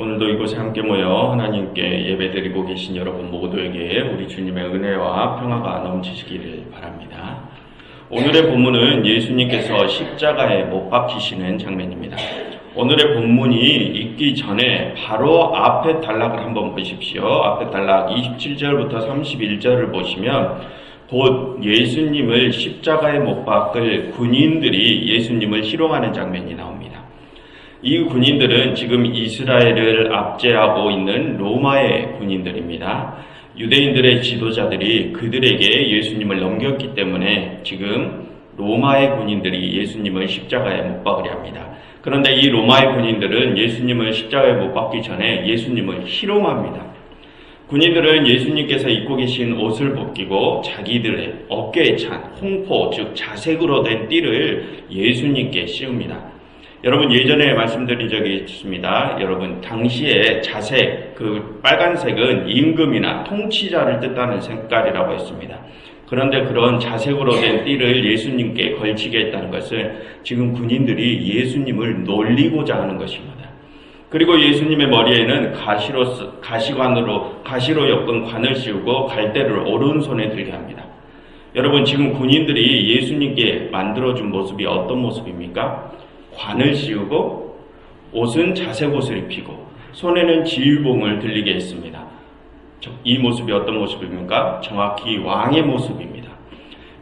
오늘도 이곳에 함께 모여 하나님께 예배드리고 계신 여러분 모두에게 우리 주님의 은혜와 평화가 넘치시기를 바랍니다. 오늘의 본문은 예수님께서 십자가에 못 박히시는 장면입니다. 오늘의 본문이 있기 전에 바로 앞에 단락을 한번 보십시오. 앞에 단락 27절부터 31절을 보시면 곧 예수님을 십자가에 못 박을 군인들이 예수님을 희롱하는 장면이 나옵니다. 이 군인들은 지금 이스라엘을 압제하고 있는 로마의 군인들입니다. 유대인들의 지도자들이 그들에게 예수님을 넘겼기 때문에 지금 로마의 군인들이 예수님을 십자가에 못 박으려 합니다. 그런데 이 로마의 군인들은 예수님을 십자가에 못 박기 전에 예수님을 희롱합니다. 군인들은 예수님께서 입고 계신 옷을 벗기고 자기들의 어깨에 찬 홍포, 즉 자색으로 된 띠를 예수님께 씌웁니다. 여러분 예전에 말씀드린 적이 있습니다. 여러분 당시에 자색 그 빨간색은 임금이나 통치자를 뜻하는 색깔이라고 했습니다. 그런데 그런 자색으로 된 띠를 예수님께 걸치게 했다는 것은 지금 군인들이 예수님을 놀리고자 하는 것입니다. 그리고 예수님의 머리에는 가시로 가시관으로 가시로 엮은 관을 씌우고 갈대를 오른손에 들게 합니다. 여러분 지금 군인들이 예수님께 만들어준 모습이 어떤 모습입니까? 관을 씌우고 옷은 자색 옷을 입히고 손에는 지휘봉을 들리게 했습니다. 이 모습이 어떤 모습입니까? 정확히 왕의 모습입니다.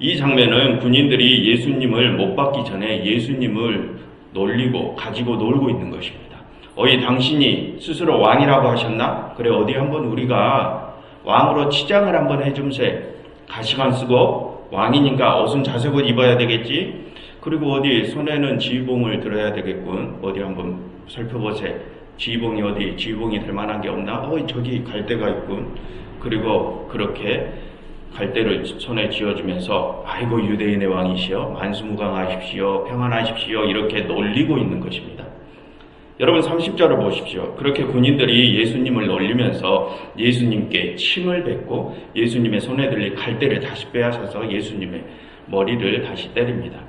이 장면은 군인들이 예수님을 못 받기 전에 예수님을 놀리고 가지고 놀고 있는 것입니다. 어이 당신이 스스로 왕이라고 하셨나? 그래 어디 한번 우리가 왕으로 치장을 한번 해줌세. 가시관 쓰고 왕이니까 옷은 자색옷 입어야 되겠지. 그리고 어디 손에는 지휘봉을 들어야 되겠군. 어디 한번 살펴보세. 지휘봉이 어디 지휘봉이 될 만한 게 없나? 어 저기 갈대가 있군. 그리고 그렇게 갈대를 손에 쥐어주면서 아이고 유대인의 왕이시여 만수무강하십시오 평안하십시오 이렇게 놀리고 있는 것입니다. 여러분 30절을 보십시오. 그렇게 군인들이 예수님을 놀리면서 예수님께 침을 뱉고 예수님의 손에 들린 갈대를 다시 빼앗아서 예수님의 머리를 다시 때립니다.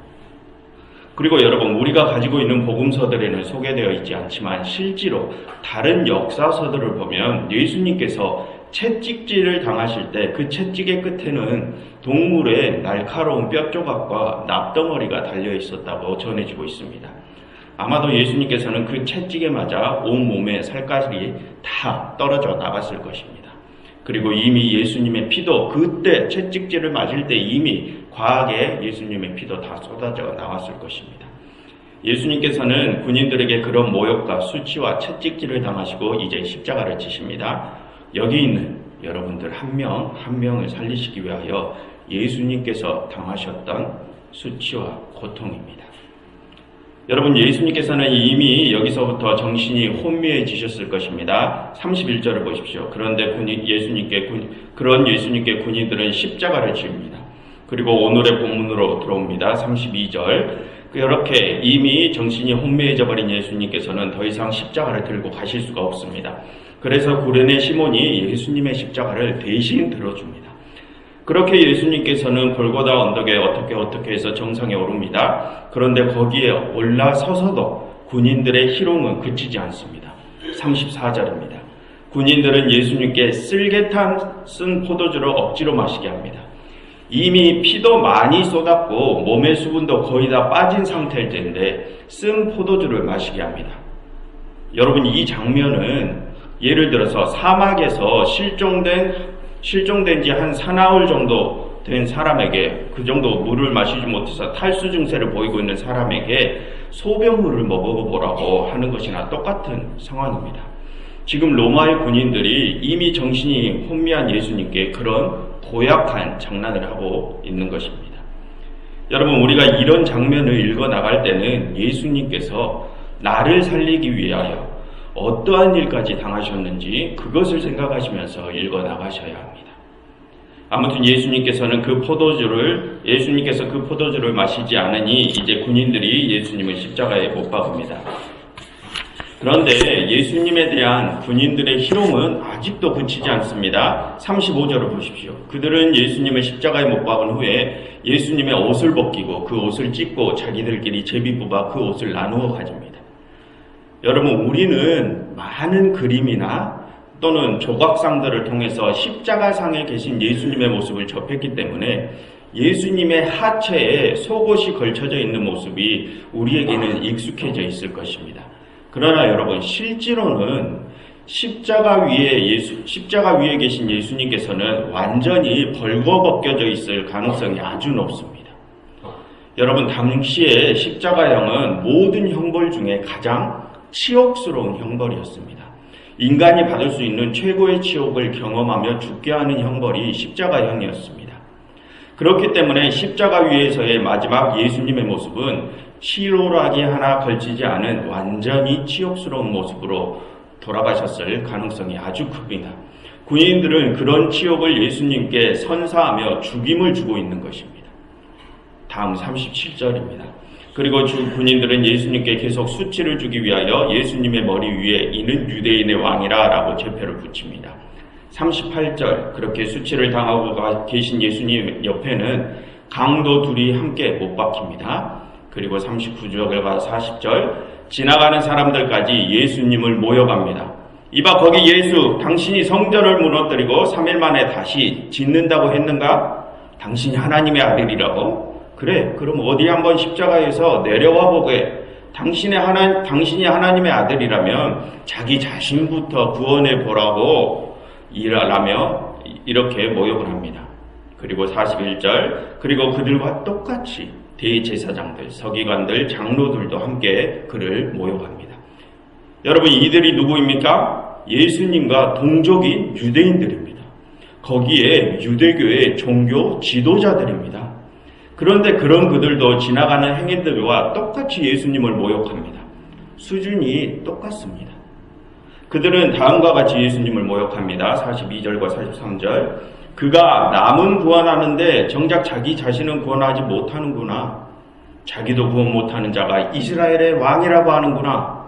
그리고 여러분 우리가 가지고 있는 복음서들에는 소개되어 있지 않지만 실제로 다른 역사서들을 보면 예수님께서 채찍질을 당하실 때 그 채찍의 끝에는 동물의 날카로운 뼈 조각과 납덩어리가 달려 있었다고 전해지고 있습니다. 아마도 예수님께서는 그 채찍에 맞아 온 몸에 살갗이 다 떨어져 나갔을 것입니다. 그리고 이미 예수님의 피도 그때 채찍질을 맞을 때 이미 과하게 예수님의 피도 다 쏟아져 나왔을 것입니다. 예수님께서는 군인들에게 그런 모욕과 수치와 채찍질을 당하시고 이제 십자가를 지십니다. 여기 있는 여러분들 한 명, 한 명을 살리시기 위하여 예수님께서 당하셨던 수치와 고통입니다. 여러분, 예수님께서는 이미 여기서부터 정신이 혼미해지셨을 것입니다. 31절을 보십시오. 그런데 군인, 예수님께, 군, 그런 예수님께 군인들은 십자가를 지웁니다. 그리고 오늘의 본문으로 들어옵니다. 32절. 이렇게 이미 정신이 혼미해져 버린 예수님께서는 더 이상 십자가를 들고 가실 수가 없습니다. 그래서 구레네 시몬이 예수님의 십자가를 대신 들어줍니다. 그렇게 예수님께서는 골고다 언덕에 어떻게 어떻게 해서 정상에 오릅니다. 그런데 거기에 올라서서도 군인들의 희롱은 그치지 않습니다. 34절입니다. 군인들은 예수님께 쓸개탄 쓴 포도주를 억지로 마시게 합니다. 이미 피도 많이 쏟았고 몸의 수분도 거의 다 빠진 상태일 텐데 쓴 포도주를 마시게 합니다. 여러분 이 장면은 예를 들어서 사막에서 실종된 실종된 지 한 사나흘 정도 된 사람에게 그 정도 물을 마시지 못해서 탈수 증세를 보이고 있는 사람에게 소변물을 먹어보라고 하는 것이나 똑같은 상황입니다. 지금 로마의 군인들이 이미 정신이 혼미한 예수님께 그런 고약한 장난을 하고 있는 것입니다. 여러분, 우리가 이런 장면을 읽어 나갈 때는 예수님께서 나를 살리기 위하여 어떠한 일까지 당하셨는지 그것을 생각하시면서 읽어 나가셔야 합니다. 아무튼 예수님께서는 그 포도주를 예수님께서 그 포도주를 마시지 않으니 이제 군인들이 예수님을 십자가에 못 박습니다. 그런데 예수님에 대한 군인들의 희롱은 아직도 그치지 않습니다. 35절을 보십시오. 그들은 예수님을 십자가에 못 박은 후에 예수님의 옷을 벗기고 그 옷을 찢고 자기들끼리 제비 뽑아 그 옷을 나누어 가집니다. 여러분, 우리는 많은 그림이나 또는 조각상들을 통해서 십자가상에 계신 예수님의 모습을 접했기 때문에 예수님의 하체에 속옷이 걸쳐져 있는 모습이 우리에게는 익숙해져 있을 것입니다. 그러나 여러분 실제로는 십자가 위에 예수 십자가 위에 계신 예수님께서는 완전히 벌거벗겨져 있을 가능성이 아주 높습니다. 여러분 당시에 십자가형은 모든 형벌 중에 가장 치욕스러운 형벌이었습니다. 인간이 받을 수 있는 최고의 치욕을 경험하며 죽게 하는 형벌이 십자가형이었습니다. 그렇기 때문에 십자가 위에서의 마지막 예수님의 모습은 치로락이 하나 걸치지 않은 완전히 치욕스러운 모습으로 돌아가셨을 가능성이 아주 큽니다. 군인들은 그런 치욕을 예수님께 선사하며 죽임을 주고 있는 것입니다. 다음 37절입니다. 그리고 주 군인들은 예수님께 계속 수치를 주기 위하여 예수님의 머리 위에 이는 유대인의 왕이라 라고 제표를 붙입니다. 38절 그렇게 수치를 당하고 가- 계신 예수님 옆에는 강도 둘이 함께 못 박힙니다. 그리고 39절과 40절 지나가는 사람들까지 예수님을 모여갑니다. 이봐 거기 예수 당신이 성전을 무너뜨리고 3일 만에 다시 짓는다고 했는가? 당신이 하나님의 아들이라고? 그래 그럼 어디 한번 십자가에서 내려와 보게 당신의 하나 당신이 하나님의 아들이라면 자기 자신부터 구원해 보라고 일하라며 이렇게 모욕을 합니다. 그리고 41절 그리고 그들과 똑같이 대제사장들, 서기관들, 장로들도 함께 그를 모욕합니다. 여러분 이들이 누구입니까? 예수님과 동족인 유대인들입니다. 거기에 유대교의 종교 지도자들입니다. 그런데 그런 그들도 지나가는 행인들과 똑같이 예수님을 모욕합니다. 수준이 똑같습니다. 그들은 다음과 같이 예수님을 모욕합니다. 42절과 43절. 그가 남은 구원하는데 정작 자기 자신은 구원하지 못하는구나. 자기도 구원 못하는 자가 이스라엘의 왕이라고 하는구나.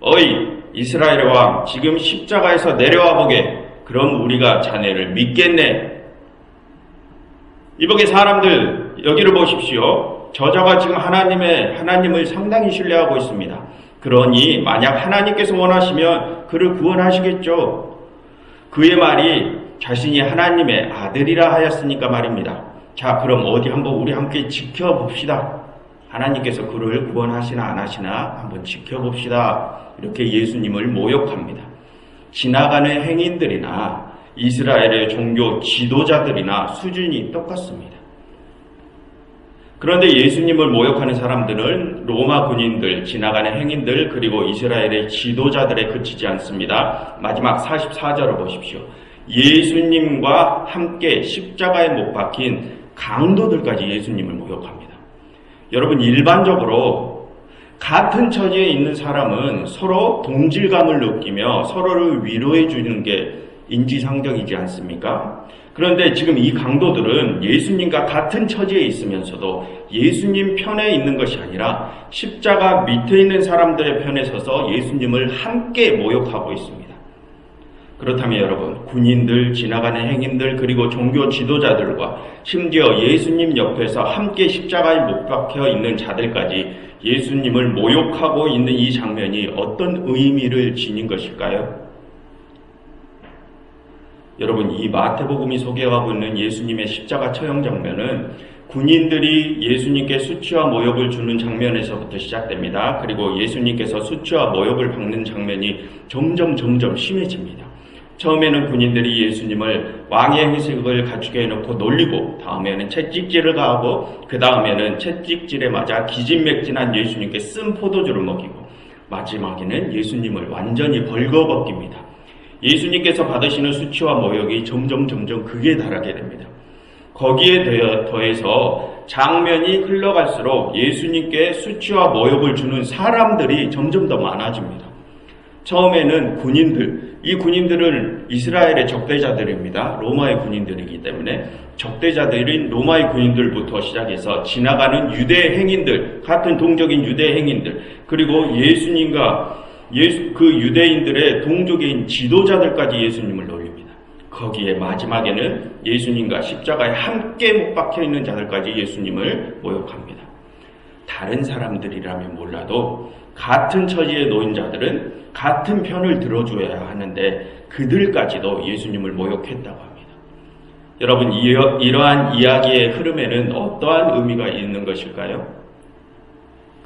어이, 이스라엘의 왕, 지금 십자가에서 내려와 보게. 그럼 우리가 자네를 믿겠네. 이복의 사람들, 여기를 보십시오. 저자가 지금 하나님의, 하나님을 상당히 신뢰하고 있습니다. 그러니 만약 하나님께서 원하시면 그를 구원하시겠죠. 그의 말이 자신이 하나님의 아들이라 하였으니까 말입니다. 자, 그럼 어디 한번 우리 함께 지켜봅시다. 하나님께서 그를 구원하시나 안 하시나 한번 지켜봅시다. 이렇게 예수님을 모욕합니다. 지나가는 행인들이나 이스라엘의 종교 지도자들이나 수준이 똑같습니다. 그런데 예수님을 모욕하는 사람들은 로마 군인들, 지나가는 행인들, 그리고 이스라엘의 지도자들에 그치지 않습니다. 마지막 44절을 보십시오. 예수님과 함께 십자가에 못 박힌 강도들까지 예수님을 모욕합니다. 여러분, 일반적으로 같은 처지에 있는 사람은 서로 동질감을 느끼며 서로를 위로해 주는 게 인지상정이지 않습니까? 그런데 지금 이 강도들은 예수님과 같은 처지에 있으면서도 예수님 편에 있는 것이 아니라 십자가 밑에 있는 사람들의 편에 서서 예수님을 함께 모욕하고 있습니다. 그렇다면 여러분, 군인들, 지나가는 행인들, 그리고 종교 지도자들과 심지어 예수님 옆에서 함께 십자가에 못 박혀 있는 자들까지 예수님을 모욕하고 있는 이 장면이 어떤 의미를 지닌 것일까요? 여러분, 이 마태복음이 소개하고 있는 예수님의 십자가 처형 장면은 군인들이 예수님께 수치와 모욕을 주는 장면에서부터 시작됩니다. 그리고 예수님께서 수치와 모욕을 받는 장면이 점점 점점 심해집니다. 처음에는 군인들이 예수님을 왕의 회색을 갖추게 해놓고 놀리고 다음에는 채찍질을 가하고 그 다음에는 채찍질에 맞아 기진맥진한 예수님께 쓴 포도주를 먹이고 마지막에는 예수님을 완전히 벌거벗깁니다. 예수님께서 받으시는 수치와 모욕이 점점 점점 극에 달하게 됩니다. 거기에 더해서 장면이 흘러갈수록 예수님께 수치와 모욕을 주는 사람들이 점점 더 많아집니다. 처음에는 군인들, 이 군인들은 이스라엘의 적대자들입니다. 로마의 군인들이기 때문에 적대자들인 로마의 군인들부터 시작해서 지나가는 유대 행인들, 같은 동족인 유대 행인들, 그리고 예수님과 예수, 그 유대인들의 동족인 지도자들까지 예수님을 놀립니다. 거기에 마지막에는 예수님과 십자가에 함께 못 박혀 있는 자들까지 예수님을 모욕합니다. 다른 사람들이라면 몰라도 같은 처지에 놓인 자들은 같은 편을 들어줘야 하는데 그들까지도 예수님을 모욕했다고 합니다. 여러분 이러, 이러한 이야기의 흐름에는 어떠한 의미가 있는 것일까요?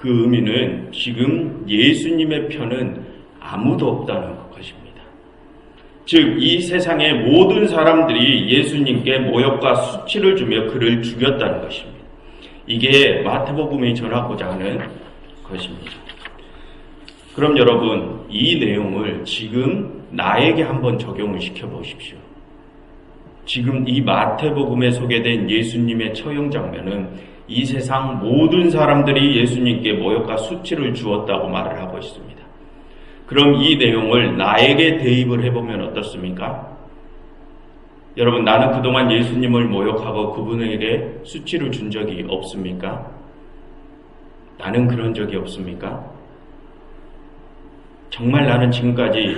그 의미는 지금 예수님의 편은 아무도 없다는 것입니다. 즉, 이 세상의 모든 사람들이 예수님께 모욕과 수치를 주며 그를 죽였다는 것입니다. 이게 마태복음이 전하고자 하는 것입니다. 그럼 여러분, 이 내용을 지금 나에게 한번 적용을 시켜 보십시오. 지금 이 마태복음에 소개된 예수님의 처형 장면은 이 세상 모든 사람들이 예수님께 모욕과 수치를 주었다고 말을 하고 있습니다. 그럼 이 내용을 나에게 대입을 해보면 어떻습니까? 여러분, 나는 그동안 예수님을 모욕하고 그분에게 수치를 준 적이 없습니까? 나는 그런 적이 없습니까? 정말 나는 지금까지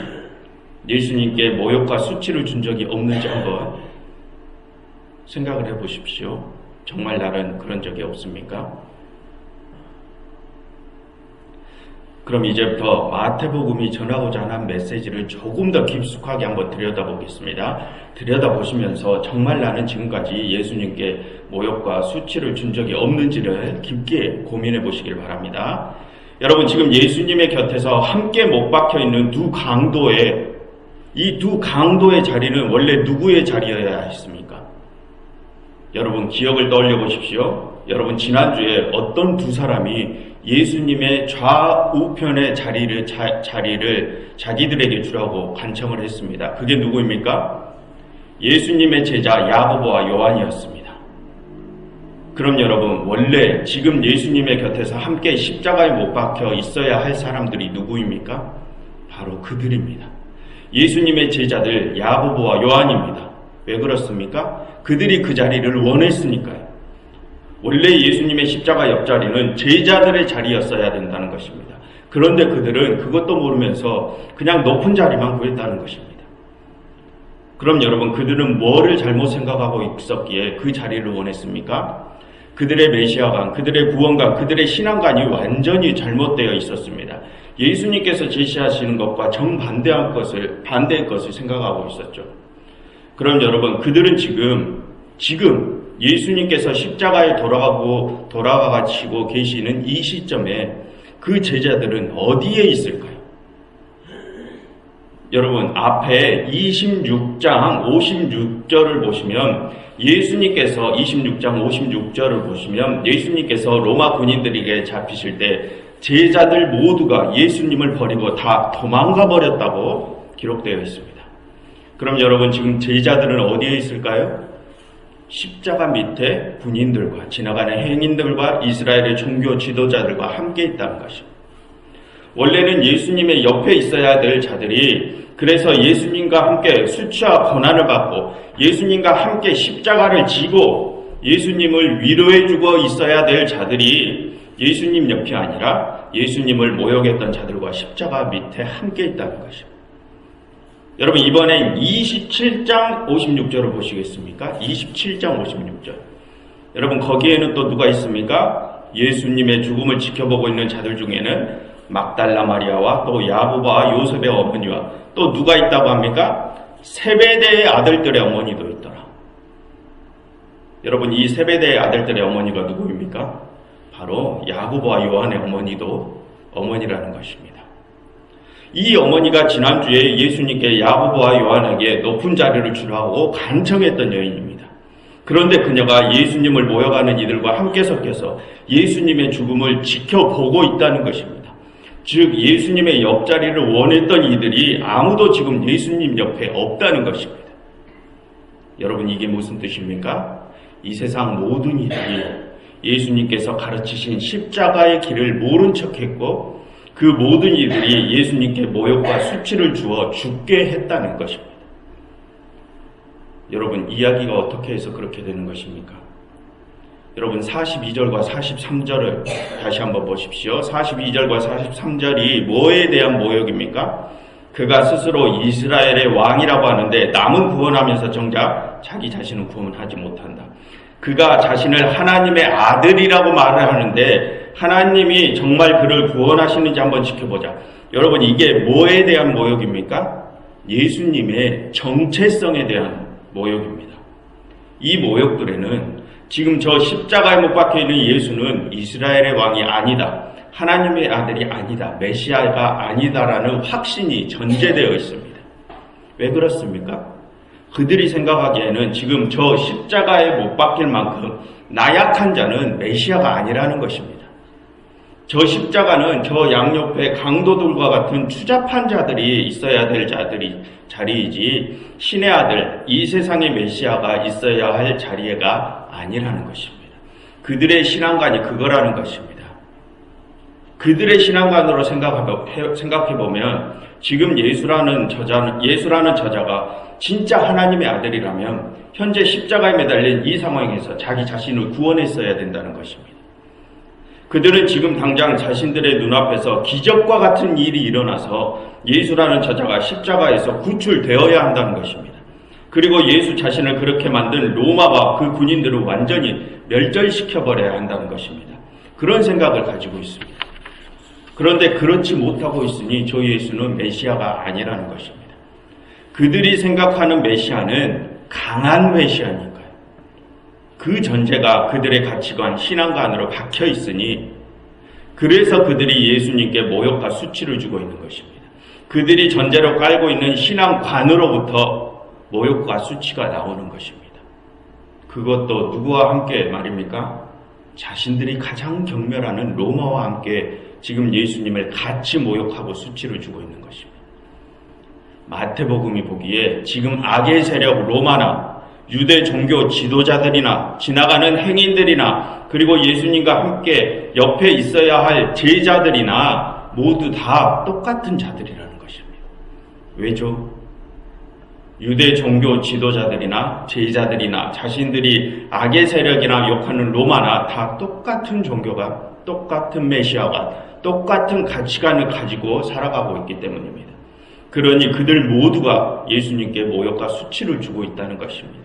예수님께 모욕과 수치를 준 적이 없는지 한번 생각을 해 보십시오. 정말 나는 그런 적이 없습니까? 그럼 이제부터 마태복음이 전하고자 하는 메시지를 조금 더 깊숙하게 한번 들여다보겠습니다. 들여다보시면서 정말 나는 지금까지 예수님께 모욕과 수치를 준 적이 없는지를 깊게 고민해 보시길 바랍니다. 여러분 지금 예수님의 곁에서 함께 못 박혀 있는 두 강도의 이 두 강도의 자리는 원래 누구의 자리여야 했습니까? 여러분 기억을 떠올려 보십시오. 여러분 지난주에 어떤 두 사람이 예수님의 좌우편의 자리를 자, 자리를 자기들에게 주라고 간청을 했습니다. 그게 누구입니까? 예수님의 제자 야고보와 요한이었습니다. 그럼 여러분 원래 지금 예수님의 곁에서 함께 십자가에 못 박혀 있어야 할 사람들이 누구입니까? 바로 그들입니다. 예수님의 제자들 야고보와 요한입니다. 왜 그렇습니까? 그들이 그 자리를 원했으니까요. 원래 예수님의 십자가 옆자리는 제자들의 자리였어야 된다는 것입니다. 그런데 그들은 그것도 모르면서 그냥 높은 자리만 구했다는 것입니다. 그럼 여러분, 그들은 뭐를 잘못 생각하고 있었기에 그 자리를 원했습니까? 그들의 메시아관, 그들의 구원관, 그들의 신앙관이 완전히 잘못되어 있었습니다. 예수님께서 제시하시는 것과 정반대한 것을, 반대의 것을 생각하고 있었죠. 그럼 여러분, 그들은 지금, 지금 예수님께서 십자가에 돌아가고 돌아가시고 계시는 이 시점에 그 제자들은 어디에 있을까요? 여러분 앞에 26장 56절을 보시면 예수님께서 26장 56절을 보시면 예수님께서 로마 군인들에게 잡히실 때 제자들 모두가 예수님을 버리고 다 도망가 버렸다고 기록되어 있습니다. 그럼 여러분 지금 제자들은 어디에 있을까요? 십자가 밑에 군인들과 지나가는 행인들과 이스라엘의 종교 지도자들과 함께 있다는 것입니다. 원래는 예수님의 옆에 있어야 될 자들이 그래서 예수님과 함께 수치와 고난을 받고 예수님과 함께 십자가를 지고 예수님을 위로해 주고 있어야 될 자들이 예수님 옆이 아니라 예수님을 모욕했던 자들과 십자가 밑에 함께 있다는 것입니다. 여러분 이번엔 27장 56절을 보시겠습니까? 27장 56절. 여러분 거기에는 또 누가 있습니까? 예수님의 죽음을 지켜보고 있는 자들 중에는 막달라 마리아와 또 야고보와 요셉의 어머니와 또 누가 있다고 합니까? 세베대의 아들들의 어머니도 있더라. 여러분 이 세베대의 아들들의 어머니가 누구입니까? 바로 야고보와 요한의 어머니도 어머니라는 것입니다. 이 어머니가 지난주에 예수님께 야고보와 요한에게 높은 자리를 주라고 간청했던 여인입니다. 그런데 그녀가 예수님을 모여가는 이들과 함께 섞여서 예수님의 죽음을 지켜보고 있다는 것입니다. 즉 예수님의 옆자리를 원했던 이들이 아무도 지금 예수님 옆에 없다는 것입니다. 여러분 이게 무슨 뜻입니까? 이 세상 모든 이들이 예수님께서 가르치신 십자가의 길을 모른 척했고 그 모든 이들이 예수님께 모욕과 수치를 주어 죽게 했다는 것입니다. 여러분 이야기가 어떻게 해서 그렇게 되는 것입니까? 여러분 42절과 43절을 다시 한번 보십시오. 42절과 43절이 뭐에 대한 모욕입니까? 그가 스스로 이스라엘의 왕이라고 하는데 남은 구원하면서 정작 자기 자신은 구원하지 못한다. 그가 자신을 하나님의 아들이라고 말을 하는데 하나님이 정말 그를 구원하시는지 한번 지켜보자. 여러분 이게 뭐에 대한 모욕입니까? 예수님의 정체성에 대한 모욕입니다. 이 모욕들에는 지금 저 십자가에 못 박혀 있는 예수는 이스라엘의 왕이 아니다. 하나님의 아들이 아니다. 메시아가 아니다라는 확신이 전제되어 있습니다. 왜 그렇습니까? 그들이 생각하기에는 지금 저 십자가에 못 박힐 만큼 나약한 자는 메시아가 아니라는 것입니다. 저 십자가는 저 양옆에 강도들과 같은 추잡한 자들이 있어야 될 자들이 자리이지 신의 아들 이 세상의 메시아가 있어야 할 자리가 아니라는 것입니다. 그들의 신앙관이 그거라는 것입니다. 그들의 신앙관으로 생각해 보면 지금 예수라는 저자 예수라는 저자가 진짜 하나님의 아들이라면 현재 십자가에 매달린 이 상황에서 자기 자신을 구원했어야 된다는 것입니다. 그들은 지금 당장 자신들의 눈앞에서 기적과 같은 일이 일어나서 예수라는 저자가 십자가에서 구출되어야 한다는 것입니다. 그리고 예수 자신을 그렇게 만든 로마와 그 군인들을 완전히 멸절시켜버려야 한다는 것입니다. 그런 생각을 가지고 있습니다. 그런데 그렇지 못하고 있으니 저 예수는 메시아가 아니라는 것입니다. 그들이 생각하는 메시아는 강한 메시아니까요. 그 전제가 그들의 가치관, 신앙관으로 박혀 있으니 그래서 그들이 예수님께 모욕과 수치를 주고 있는 것입니다. 그들이 전제로 깔고 있는 신앙관으로부터 모욕과 수치가 나오는 것입니다. 그것도 누구와 함께 말입니까? 자신들이 가장 경멸하는 로마와 함께 지금 예수님을 같이 모욕하고 수치를 주고 있는 것입니다. 마태복음이 보기에 지금 악의 세력 로마나 유대 종교 지도자들이나 지나가는 행인들이나 그리고 예수님과 함께 옆에 있어야 할 제자들이나 모두 다 똑같은 자들이라는 것입니다. 왜죠? 유대 종교 지도자들이나 제자들이나 자신들이 악의 세력이나 욕하는 로마나 다 똑같은 종교가 똑같은 메시아가 똑같은 가치관을 가지고 살아가고 있기 때문입니다. 그러니 그들 모두가 예수님께 모욕과 수치를 주고 있다는 것입니다.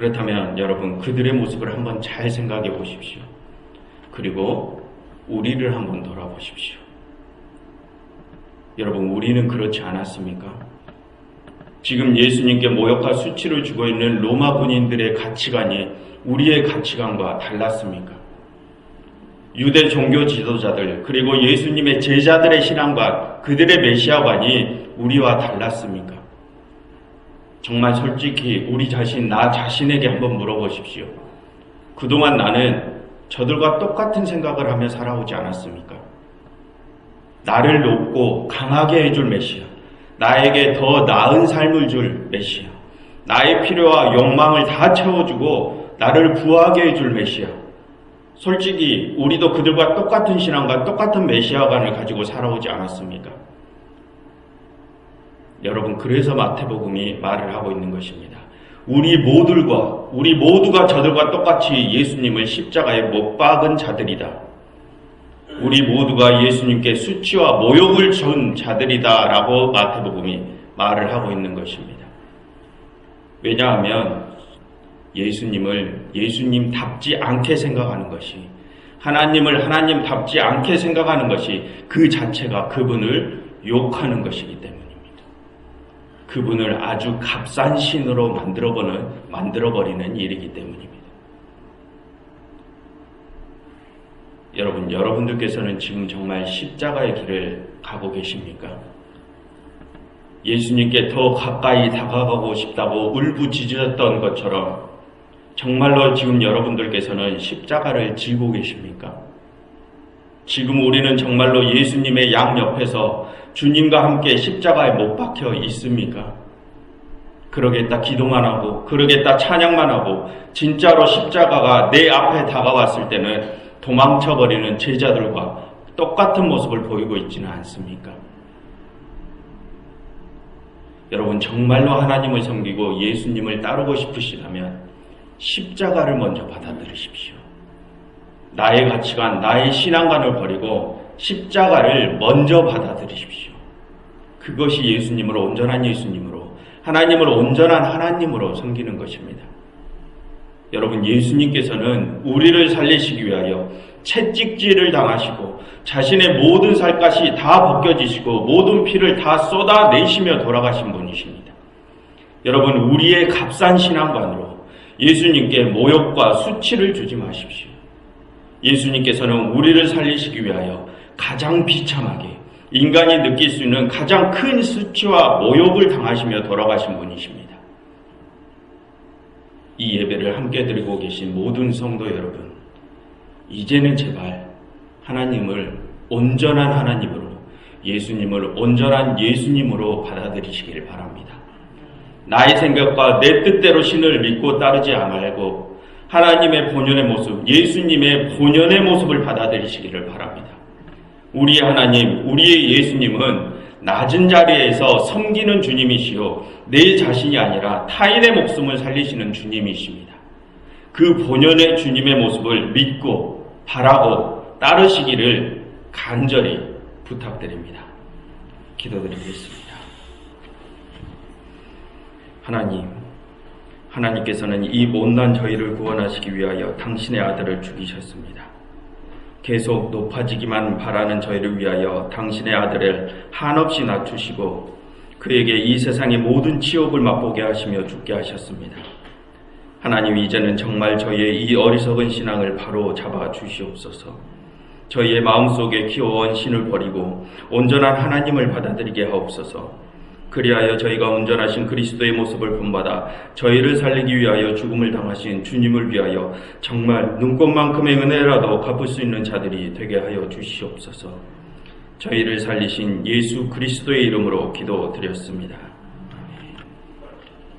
그렇다면 여러분 그들의 모습을 한번 잘 생각해 보십시오. 그리고 우리를 한번 돌아보십시오. 여러분 우리는 그렇지 않았습니까? 지금 예수님께 모욕과 수치를 주고 있는 로마 군인들의 가치관이 우리의 가치관과 달랐습니까? 유대 종교 지도자들 그리고 예수님의 제자들의 신앙과 그들의 메시아관이 우리와 달랐습니까? 정말 솔직히 우리 자신 나 자신에게 한번 물어보십시오. 그동안 나는 저들과 똑같은 생각을 하며 살아오지 않았습니까? 나를 높고 강하게 해줄 메시아, 나에게 더 나은 삶을 줄 메시아, 나의 필요와 욕망을 다 채워주고 나를 부하게 해줄 메시아. 솔직히 우리도 그들과 똑같은 신앙과 똑같은 메시아관을 가지고 살아오지 않았습니까? 여러분 그래서 마태복음이 말을 하고 있는 것입니다. 우리 모두가 우리 모두가 저들과 똑같이 예수님을 십자가에 못 박은 자들이다. 우리 모두가 예수님께 수치와 모욕을 준 자들이다라고 마태복음이 말을 하고 있는 것입니다. 왜냐하면 예수님을 예수님답지 않게 생각하는 것이 하나님을 하나님답지 않게 생각하는 것이 그 자체가 그분을 욕하는 것이기 때문입니다. 그분을 아주 값싼 신으로 만들어버는 만들어버리는 일이기 때문입니다. 여러분, 여러분들께서는 지금 정말 십자가의 길을 가고 계십니까? 예수님께 더 가까이 다가가고 싶다고 울부짖었던 것처럼 정말로 지금 여러분들께서는 십자가를 지고 계십니까? 지금 우리는 정말로 예수님의 양 옆에서 주님과 함께 십자가에 못 박혀 있습니까? 그러겠다 기도만 하고 그러겠다 찬양만 하고 진짜로 십자가가 내 앞에 다가왔을 때는 도망쳐버리는 제자들과 똑같은 모습을 보이고 있지는 않습니까? 여러분 정말로 하나님을 섬기고 예수님을 따르고 싶으시다면 십자가를 먼저 받아들이십시오. 나의 가치관, 나의 신앙관을 버리고 십자가를 먼저 받아들이십시오. 그것이 예수님을 온전한 예수님으로 하나님을 온전한 하나님으로 섬기는 것입니다. 여러분 예수님께서는 우리를 살리시기 위하여 채찍질을 당하시고 자신의 모든 살갗이 다 벗겨지시고 모든 피를 다 쏟아내시며 돌아가신 분이십니다. 여러분 우리의 값싼 신앙관으로 예수님께 모욕과 수치를 주지 마십시오. 예수님께서는 우리를 살리시기 위하여 가장 비참하게 인간이 느낄 수 있는 가장 큰 수치와 모욕을 당하시며 돌아가신 분이십니다. 이 예배를 함께 드리고 계신 모든 성도 여러분, 이제는 제발 하나님을 온전한 하나님으로 예수님을 온전한 예수님으로 받아들이시기를 바랍니다. 나의 생각과 내 뜻대로 신을 믿고 따르지 말고 하나님의 본연의 모습, 예수님의 본연의 모습을 받아들이시기를 바랍니다. 우리의 하나님, 우리의 예수님은 낮은 자리에서 섬기는 주님이시요, 내 자신이 아니라 타인의 목숨을 살리시는 주님이십니다. 그 본연의 주님의 모습을 믿고 바라고 따르시기를 간절히 부탁드립니다. 기도드리겠습니다. 하나님, 하나님께서는 이 못난 저희를 구원하시기 위하여 당신의 아들을 죽이셨습니다. 계속 높아지기만 바라는 저희를 위하여 당신의 아들을 한없이 낮추시고 그에게 이 세상의 모든 치욕을 맛보게 하시며 죽게 하셨습니다. 하나님 이제는 정말 저희의 이 어리석은 신앙을 바로 잡아 주시옵소서. 저희의 마음속에 키워온 신을 버리고 온전한 하나님을 받아들이게 하옵소서. 그리하여 저희가 온전하신 그리스도의 모습을 본받아 저희를 살리기 위하여 죽음을 당하신 주님을 위하여 정말 눈꽃만큼의 은혜라도 갚을 수 있는 자들이 되게 하여 주시옵소서. 저희를 살리신 예수 그리스도의 이름으로 기도드렸습니다.